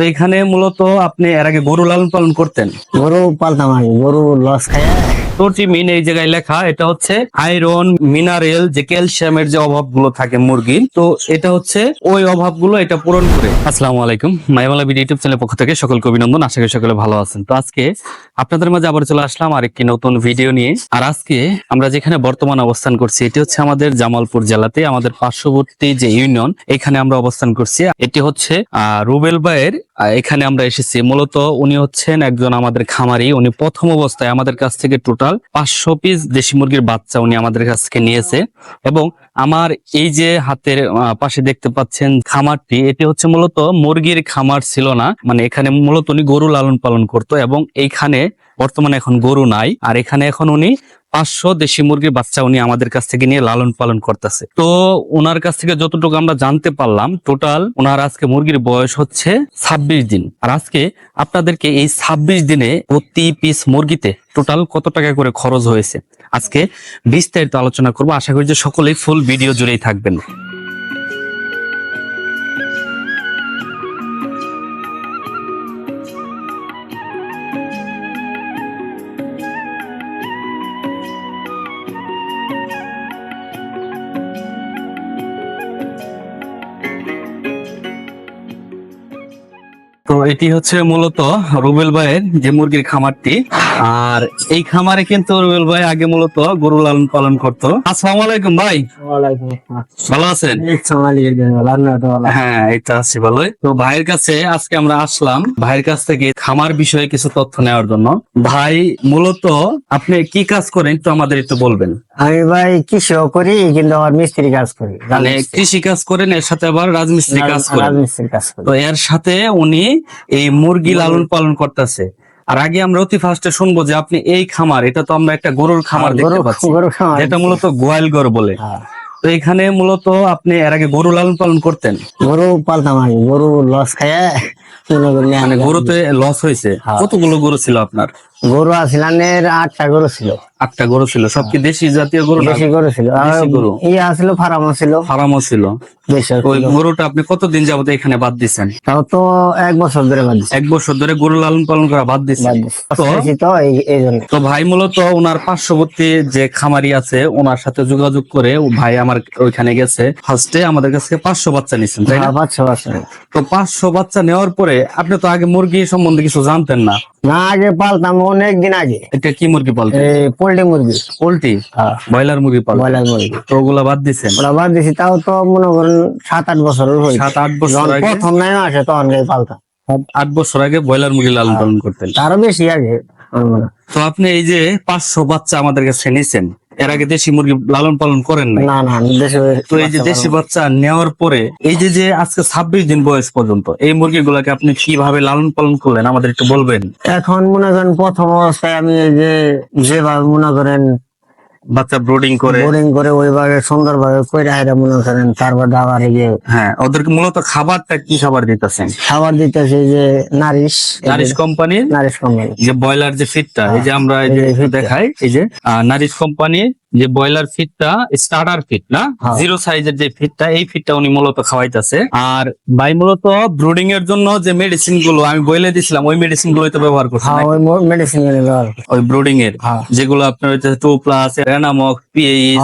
তো এখানে মূলত আপনি এর আগে গরু লালন পালন করতেন? গরু পালতাম আগে গরু লস খায়। প্রোটিমিন এই জায়গায় লেখা এটা হচ্ছে আয়রন মিনারেল যে ক্যালসিয়ামের যে অভাবগুলো থাকে মুরগির তো এটা হচ্ছে ওই অভাবগুলো এটা পূরণ করে। আসসালামু আলাইকুম মাইমালা বিডি ইউটিউব চ্যানেলের পক্ষ থেকে সকলকে অভিনন্দন আশা করি সকলে ভালো আছেন। তো আজকে আপনাদের মাঝে আবার চলে আসলাম আরেকটি নতুন ভিডিও নিয়ে। আর আজকে আমরা যেখানে বর্তমান অবস্থান করছি এটি হচ্ছে আমাদের জামালপুর জেলাতে আমাদের পার্শ্ববর্তী যে ইউনিয়ন এখানে আমরা অবস্থান করছি। এটি হচ্ছে আহ, রুবেল ভাইয়ের আহ, এখানে আমরা এসেছি। মূলত উনি হচ্ছেন একজন আমাদের খামারি। উনি প্রথম অবস্থায় আমাদের কাছ থেকে টোটাল পাঁচশো পিস দেশি মুরগির বাচ্চা উনি আমাদের কাছ থেকে নিয়েছে। এবং আমার এই যে হাতের পাশে দেখতে পাচ্ছেন খামারটি, এটি হচ্ছে মূলত মুরগির খামার ছিল না। মানে এখানে মূলত উনি গরু লালন পালন করতো এবং এইখানে বর্তমানে এখন গরু নাই। আর এখানে এখন উনি পাঁচশো দেশি মুরগির বাচ্চা উনি আমাদের কাছ থেকে নিয়ে লালন পালন করতেছে। তো ওনার কাছ থেকে যতটুকু আমরা জানতে পারলাম টোটাল ওনার আজকে মুরগির বয়স হচ্ছে ছাব্বিশ দিন। আর আজকে আপনাদেরকে এই ছাব্বিশ দিনে প্রতি পিস মুরগিতে টোটাল কত টাকা করে খরচ হয়েছে? আজকে বিস্তারিত আলোচনা করব। আশা করি যে সকলেই ফুল ভিডিও জুড়েই থাকবেন। এটি হচ্ছে মূলত রুবেল ভাইয়ের যে মুরগির খামারটি। আর এই খামারে কিন্তু রুবেল ভাই আগে মূলত গরু লালন পালন করতো। আসসালামু আলাইকুম ভাই। ভালো আছেন? হ্যাঁ তো আছি ভালোই। তো ভাইয়ের কাছে আজকে আমরা আসলাম ভাইয়ের কাছ থেকে খামার বিষয়ে কিছু তথ্য নেওয়ার জন্য। ভাই মূলত আপনি কি কাজ করেন একটু আমাদের একটু বলবেন। আমি ভাই কৃষিও করি কিন্তু আমার মিস্ত্রি কাজ করি মানে কৃষি কাজ করেন এর সাথে আবার রাজমিস্ত্রি কাজ করেন। রাজমিস্ত্রি কাজ করি। তো এর সাথে উনি এই মুরগি লালন পালন করতেছে। আর আগে আমরা অতি ফার্স্টে শুনব যে আপনি এই খামার এটা তো আমরা একটা গরুর খামার দেখতে গরু পাচ্ছি। এটা মূলত গোয়াল গড় বলে। হ্যাঁ। তো এখানে মূলত আপনি এর আগে গরু লালন পালন করতেন। গরু পালতাম আগে গরু লস খায় মানে গরুতে লস হয়েছে। হ্যাঁ। কতগুলো গরু ছিল আপনার? গরু আসিলাম আটটা গরু ছিল। আটটা গরু ছিল সব কি দেশি জাতীয় গরু বেশি গরু ছিল। দেশি গরু। ইয়ে আসছিল ফার্মও ছিল। ফার্মও ছিল। ওই গরুটা আপনি কতদিন যাবত এখানে বাদ দিচ্ছেন তাও তো এক বছর ধরে বাদ। এক বছর ধরে গরু লালন পালন করা বাদ দিচ্ছেন তো এই- এই জন্য। তো ভাই মূলত ওনার পার্শ্ববর্তী যে খামারি আছে ওনার সাথে যোগাযোগ করে ও ভাই আমার ওইখানে গেছে। ফার্স্টে আমাদের কাছে পাঁচশো বাচ্চা নিচ্ছেন তাই না? হ্যাঁ, পাঁচশো বছর তো পাঁচশো বাচ্চা নেওয়ার পরে আপনি তো আগে মুরগি সম্বন্ধে কিছু জানতেন না। না আগে পালতাম অনেক দিন আগে। এটা কি মুরগি পালতেন পোল্ট্রি মুরগি। পোল্ট্রি? হ্যাঁ। ব্রয়লার মুরগি পাল ব্রয়লার মুরগি। তো ওগুলা বাদ দিছেন? ওরা বাদ দিছি তাও তো মনে করেন সাত আট বছর সাত আট বছর প্রথম নাই আসে তখন গাই পালতাম। আট বছর আগে ব্রয়লার মুরগি লালন পালন করতেন। তারও বেশি আগে হয়। তো আপনি এই যে পাঁচশো বাচ্চা আমাদের কাছে নিছেন এর আগে দেশি মুরগি লালন পালন করেন না না দেশে তো এই যে দেশি বাচ্চা নেওয়ার পরে এই যে যে আজকে ছাব্বিশ দিন বয়স পর্যন্ত এই মুরগিগুলোকে আপনি কীভাবে লালন পালন করলেন? আমাদের একটু বলবেন। এখন মনে করেন প্রথম অবস্থায় আমি এই যে যেভাবে মনে করেন বাচ্চা ব্রোডিং করে। ব্রোডিং করে ওইভাবে সুন্দর ভাবে কইরা হাইরা মনে করেন তারপর আবার এই যে হ্যাঁ ওদেরকে মূলত খাবারটা কি খাবার দিতেছেন? খাবার দিতেছে এই যে নারিশ। নারিশ কোম্পানির নারিশ কোম্পানি। যে ব্রয়লার যে ফিটটা এই যে আমরা এই যে। দেখাই এই যে নারিশ কোম্পানি যে ব্রয়লার ফিটটা স্টার্টার ফিট না? হ্যাঁ। জিরো সাইজের যে ফিটটা এই ফিটটা উনি মূলত খাওয়াইতেছে। আর ভাই মূলত ব্রুডিং এর জন্য যে মেডিসিনগুলো আমি বলে দিছিলাম ওই মেডিসিন গুলোই তো ব্যবহার করছেন হ্যাঁ ওই মেডিসিন ওই ব্রুডিং এর হ্যাঁ। যেগুলো আপনার হচ্ছে টু প্লাস রেনামক পিএইচ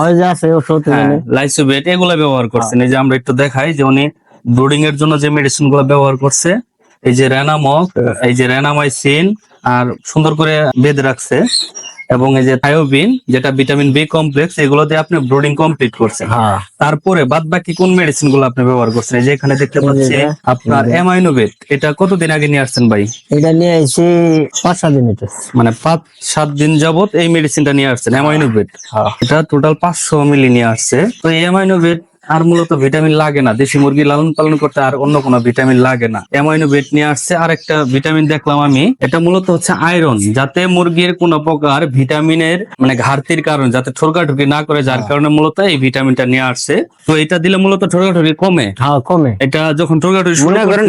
হয়। লাইসোবেট এগুলো। ব্যবহার করছেন এই যে আমরা একটু দেখাই যে উনি ব্রুডিং এর জন্য যে মেডিসিনগুলো ব্যবহার করছে এই যে রেনামক এই যে রেনামাইসিন আর সুন্দর করে বেঁধে রাখছে। এবং এই যে থায়োবিন যেটা ভিটামিন বি কমপ্লেক্স এগুলো দিয়ে আপনি ব্রুডিং কমপ্লিট করছেন। হ্যাঁ। তারপরে বাদ বাকি কোন মেডিসিনগুলো আপনি ব্যবহার করছেন? এই যে এখানে দেখতে পাচ্ছি আপনার। অ্যামাইনোভেট এটা কতদিন আগে নিয়ে আসছেন ভাই? এটা নিয়ে আইছি পাঁচ সাত দিন মানে পাঁচ সাত দিন যাবত এই মেডিসিনটা নিয়ে আসছেন অ্যামাইনোভেট হ্যাঁ। এটা টোটাল পাঁচশো মিলি নিয়ে আসছে। তো এই অ্যামাইনোভেট আর মূলত ভিটামিন লাগে না। দেশি মুরগি লালন পালন করতে আর অন্য কোনো ভিটামিন লাগে না। অ্যামাইনোভেট নিয়ে আসছে আর একটা ভিটামিন দেখলাম আমি। এটা মূলত হচ্ছে আয়রন। যাতে মুরগির কোন প্রকার ভিটামিনের মানে ঘাটতির কারণে যাতে ঠোরকাঠুকি না করে যার কারণে মূলত এই ভিটামিনটা নিয়ে আসছে। তো এটা দিলে মূলত ঠোরকাঠুকি কমে। হ্যাঁ কমে। এটা যখন ঠোরকাঠুকি মনে করেন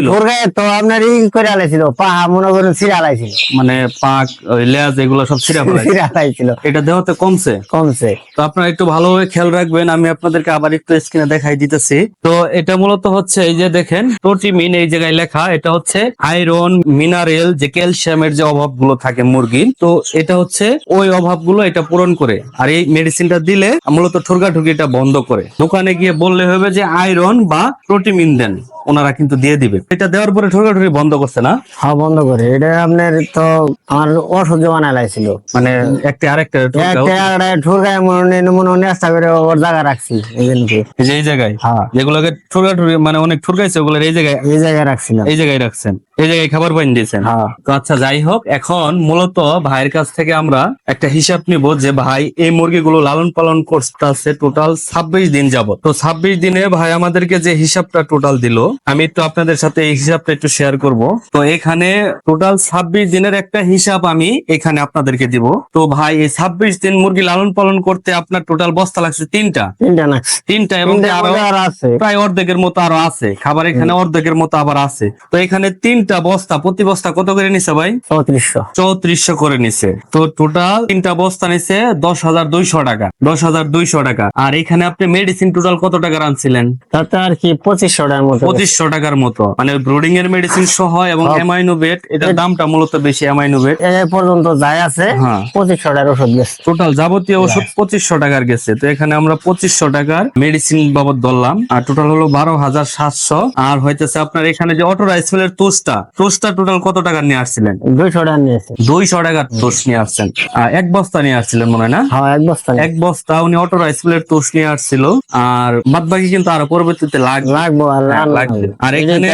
তো আপনার ই করে আলাইছিল পাহা মনে করেন সিরা আলাইছিল। মানে পাক লেজ এগুলো সব ছিঁড়া আলাইছিল। এটা দেহতে কমছে। কমছে। তো আপনারা একটু ভালোভাবে খেয়াল রাখবেন। আমি আপনাদেরকে আবার একটু স্ক্রিনে দেখাই দিতেছি। তো এটা মূলত হচ্ছে এই যে দেখেন প্রোটিমিন এই জায়গায় লেখা, এটা হচ্ছে আয়রন মিনারেল যে ক্যালসিয়ামের যে অভাবগুলো থাকে মুরগির। তো এটা হচ্ছে ওই অভাবগুলো এটা পূরণ করে। আর এই মেডিসিনটা দিলে মূলত ঠুরগাঠুকিটা বন্ধ করে। দোকানে গিয়ে বললে হবে যে আয়রন বা প্রোটিমিন দেন। ওনারা কিন্তু দিয়ে দিবে। এটা দেওয়ার পরে ঠুরগাঠুকি বন্ধ করছে না? হ্যাঁ বন্ধ করে। এটা আপনার তো আমার ওষুধ বানাই লাইছিল মানে একটা আরেকটা একটা ঠুরগায় মনে মনে নেস্তা করে ওর জায়গা রাখছি এই যে এই জায়গায়? হ্যাঁ। যেগুলোকে ঠুরগাঠুরি মানে অনেক ঠুরগাইছে ওগুলো এই জায়গায় এই জায়গায় রাখছিলাম। এই জায়গায় রাখছেন। এই জায়গায় খাবার পাইন দিয়েছেন। হ্যাঁ। তো আচ্ছা যাই হোক এখন মূলত ভাইয়ের কাছ থেকে আমরা একটা হিসাব নিব যে ভাই এই মুরগিগুলো লালন পালন করতেছে টোটাল ছাব্বিশ দিন যাবত তো ছাব্বিশ দিনে ভাই আমাদেরকে যে হিসাবটা টোটাল দিল আমি একটু আপনাদের সাথে এই হিসাবটা একটু শেয়ার করব। তো এখানে টোটাল ছাব্বিশ দিনের একটা হিসাব আমি এখানে আপনাদেরকে দিব। তো ভাই এই ছাব্বিশ দিন মুরগি লালন পালন করতে আপনার টোটাল বস্তা লাগছে তিনটা। তিনটা এবং প্রায় অর্ধেকের মতো আরও আছে। খাবার এখানে অর্ধেকের মতো আবার আছে। তো এখানে তিনটা বস্তা প্রতি বস্তা কত করে নিছে ভাই? চৌত্রিশশো। চৌত্রিশশো করে নিছে। তো টোটাল তিনটা বস্তা নিছে দশ হাজার দুইশো টাকা। দশ হাজার দুইশো টাকা। আর এখানে আপনি মেডিসিন টোটাল কত টাকা আনছিলেন তাতে আর কি পঁচিশশো টাকার মতো। পঁচিশশো টাকার মতো। মানে ব্রোডিং এর মেডিসিন সহ এবং সব। অ্যামাইনোবেট এটার দামটা মূলত বেশি অ্যামাইনোবেট এ পর্যন্ত যাই আছে হ্যাঁ। পঁচিশশো টাকার ওষুধ গেছে। টোটাল যাবতীয় ওষুধ পঁচিশশো টাকার গেছে। তো এখানে আমরা পঁচিশশো টাকার মেডিসিন বাবদ ধরলাম। আর টোটাল হলো বারো হাজার সাতশো। আর হইতেছে আপনার এখানে যে অটো রাইসফেলের তোষটা তোষটা টোটাল কত টাকার নিয়ে আসছিলেন? দুইশো টাকা নিয়েছে দুইশো টাকার তোষ নিয়ে আসছেন। আর এক বস্তা নিয়ে আসছিলেন মনে হয় না? হ্যাঁ এক বস্তা এক বস্তা উনি অটো রাইসফেলের তোষ নিয়ে আসছিল। আর বাদ বাকি কিন্তু আরও পরবর্তীতে লাগবে। লাগবো। আর হ্যাঁ, আর এখানে-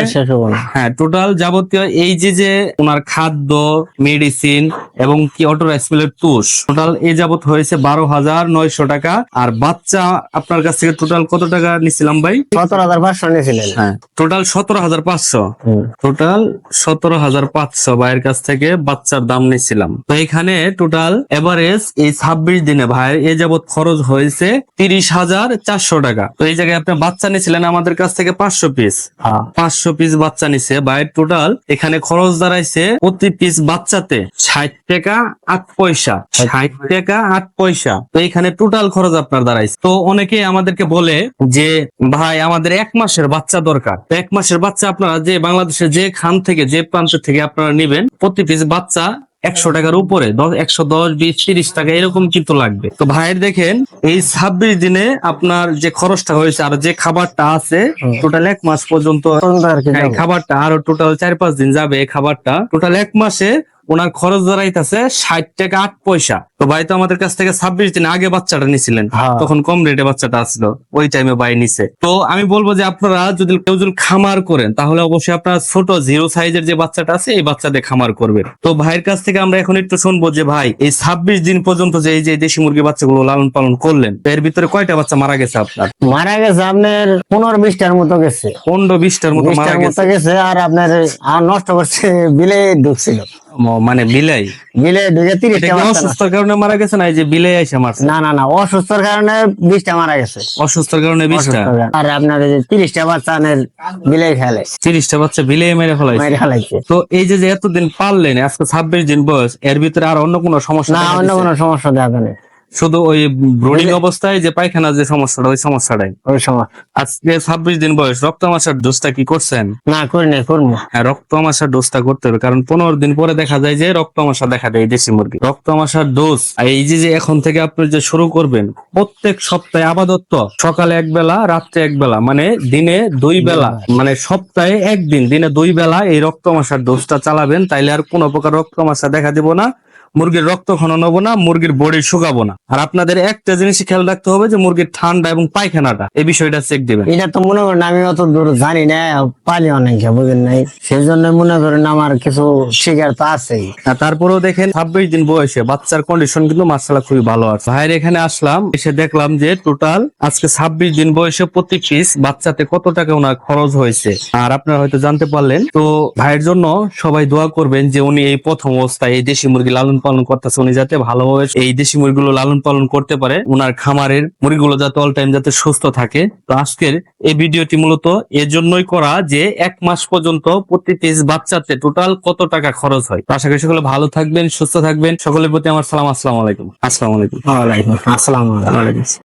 হ্যাঁ টোটাল যাবতীয় এই যে যে ওনার খাদ্য মেডিসিন এবং কি অটো রাইসফেলের তুষ টোটাল এই যাবত হয়েছে বারো হাজার নয়শো টাকা। আর বাচ্চা আপনার কাছ থেকে টোটাল কত টাকা নিছিলাম ভাই? সতেরো হাজার পাঁচশো নিয়েছিলেন। হ্যাঁ টোটাল সতেরো হাজার পাঁচশো। টোটাল সতেরো হাজার পাঁচশো ভাইয়ের কাছ থেকে বাচ্চার দাম নিছিলাম। তো এখানে টোটাল এভারেজ এই ছাব্বিশ দিনে ভাইয়ের এ যাবৎ খরচ হয়েছে তিরিশ হাজার চারশো টাকা। তো এই জায়গায় আপনি বাচ্চা নিছিলেন আমাদের কাছ থেকে পাঁচশো পিস পাঁচশো পিস বাচ্চা নিছে। বাইরের টোটাল এখানে খরচ দাঁড়াইছে প্রতি পিস বাচ্চাতে ষাট টাকা আট পয়সা। ষাট টাকা। আট পয়সা। তো এখানে টোটাল খরচ আপনার দাঁড়াইছে। তো অনেকে আমাদেরকে বলে যে ভাই আমাদের এক মাসের বাচ্চা দরকার। এক মাসের বাচ্চা আপনারা যে বাংলাদেশের যে খান থেকে যে প্রান্ত থেকে আপনারা নিবেন প্রতি পিস বাচ্চা একশো টাকার উপরে দশ- একশো দশ বিশ তিরিশ টাকা এরকম কিন্তু লাগবে। তো ভাইয়ের দেখেন এই ছাব্বিশ দিনে আপনার যে খরচটা হয়েছে আর যে খাবারটা আছে টোটাল এক মাস পর্যন্ত খাবারটা আরও টোটাল চার পাঁচ দিন যাবে খাবারটা। টোটাল এক মাসে ওনার খরচ দাঁড়াইতেছে ষাট টাকা আট পয়সা। তো ভাই তো আমাদের কাছ থেকে ছাব্বিশ দিন আগে বাচ্চাটা নিছিলেন। হ্যাঁ। তখন কম রেটে বাচ্চাটা আসলো। ওই টাইমে ভাই নিছে। তো আমি বলব যে আপনারা যদি কেউ যদি খামার করেন তাহলে অবশ্যই আপনারা ছোট জিরো সাইজের যে বাচ্চাটা আছে এই বাচ্চা দিয়ে খামার করবেন। তো ভাইয়ের কাছ থেকে আমরা এখন একটু শুনব যে ভাই এই ছাব্বিশ দিন পর্যন্ত যে এই যে দেশি মুরগি বাচ্চাগুলো লালন পালন করলেন এর ভিতরে কয়টা বাচ্চা মারা গেছে আপনার? মারা গেছে আপনার পনেরো বিশটার মতো গেছে। পনেরো বিশটার মতো মারা গেছে। আর আপনার আর নষ্ট করছে বিলে ঢুকছিল। মানে বিলাই? বিলে ঢুকে তিরিশটা অসুস্থতার কারণে মারা গেছে না এই যে বিলে এসে মারছে? না না না অসুস্থর কারণে বিশটা মারা গেছে। অসুস্থর কারণে বিশটা? আর আপনার যে তিরিশটা বাচ্চা বিলে খেলে তিরিশটা বাচ্চা বিলে মেরে ফেলাইছে? মেরে ফেলাইছে। তো এই যে যে এতদিন পারলেন আজকে ছাব্বিশ দিন বয়স এর ভিতরে আর অন্য কোনো সমস্যা না অন্য কোনো সমস্যা দেখা নেই। শুধু ওই ব্রোডিং অবস্থায় যে পায়খানা যে সমস্যাটা ওই সমস্যাটাই। ওই সময় আজকে ছাব্বিশ দিন বয়স রক্ত আমাশার ডোজটা কি করছেন? না করি নাই করব। হ্যাঁ রক্ত আমাশার ডোজটা করতে হবে কারণ পনেরো দিন পরে দেখা যায় যে রক্ত আমাশা দেখা দেয় দেশি মুরগি। রক্ত আমাশার ডোজ আর এই যে যে এখন থেকে আপনি যে শুরু করবেন প্রত্যেক সপ্তাহে আপাতত সকালে এক বেলা রাত্রে এক বেলা মানে দিনে দুই বেলা মানে সপ্তাহে একদিন দিনে দুই বেলা এই রক্ত আমাশার ডোজটা চালাবেন তাইলে আর কোনো প্রকার রক্ত আমাশা দেখা দিব না। মুরগির রক্ত খনন হব না মুরগির বডি শুকাবো না। আর আপনাদের একটা জিনিস খেয়াল রাখতে হবে যে মুরগির ঠান্ডা এবং পায়খানাটা এই বিষয়টা চেক দিবেন। এটা তো মনে করেন আমি অত দূর জানি না পালি অনেক বুঝেন নাই? সেই জন্য মনে করেন আমার কিছু শিকার তো আছেই। তারপরেও দেখেন ছাব্বিশ দিন বয়সে বাচ্চার কন্ডিশন কিন্তু মার্শাল্লাহ খুবই ভালো আছে। ভাইয়ের এখানে আসলাম এসে দেখলাম যে টোটাল আজকে ছাব্বিশ দিন বয়সে প্রতি পিস বাচ্চাতে কত টাকা ওনার খরচ হয়েছে। আর আপনারা হয়তো জানতে পারলেন তো ভাইয়ের জন্য সবাই দোয়া করবেন যে উনি এই প্রথম অবস্থায় এই দেশি মুরগি লালন পালন করতেছে উনি যাতে ভালোভাবে এই দেশি মুরগিগুলো লালন পালন করতে পারে ওনার খামারের মুরগিগুলো যাতে অল টাইম যাতে সুস্থ থাকে। তো আজকের এই ভিডিওটি মূলত এর জন্যই করা যে এক মাস পর্যন্ত প্রতি পিস বাচ্চাতে টোটাল কত টাকা খরচ হয়। আশা করি সকলে ভালো থাকবেন সুস্থ থাকবেন। সকলের প্রতি আমার সালাম আসসালাম আলাইকুম। আসসালাম আলাইকুম। আসসালাম ওয়ালাইকুম